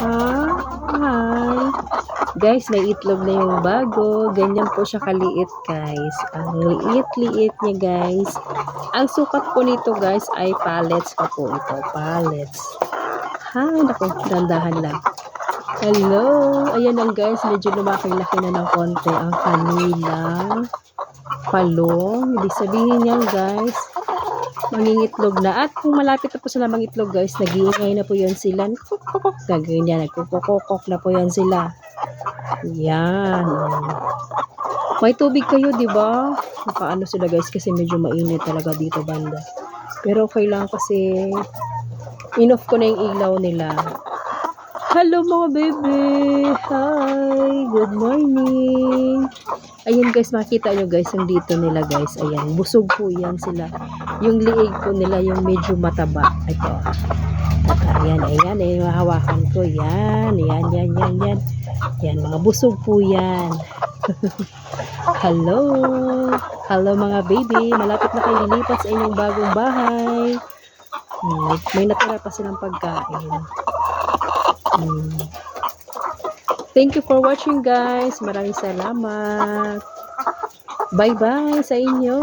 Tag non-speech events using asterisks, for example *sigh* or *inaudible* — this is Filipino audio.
Ha? Hi. Guys, may itlog na yung bago. Ganyan po siya kaliit, guys. Ang liit-liit niya, guys. Ang sukat po nito, guys, ay pallets pa po ito. Pallets. Hi, naku, dandahan lang. Hello. Ayan ang guys, medyo lumaki-laki na ng konti ang kanilang palong. Ibig sabihin niyan, guys, mangingitlog na. At kung malapit na po sila mangitlog, guys, nag-iingay na po yan sila. Kukukuk, gagawin yan. Nagkukukuk na po yan sila. Yan. May tubig kayo, di ba? Nakaano sila, guys, kasi medyo mainit talaga dito, banda. Pero okay lang kasi in-off ko na yung ilaw nila. Hello mga baby! Hi! Good morning! Ayun guys, makita nyo guys, yung dito nila guys. Ayan, busog po yan sila. Yung liig po nila, yung medyo mataba. Ito. Ayan, ayan, ayan, hawakan ko. Yan, yan, yan, yan, yan. Yan, mga busog po yan. *laughs* Hello! Hello mga baby! Malapit na kayo lilipat sa inyong bagong bahay. Hmm, may natira pa silang pagkain. Hmm. Thank you for watching guys. Maraming salamat. Bye-bye sa inyo.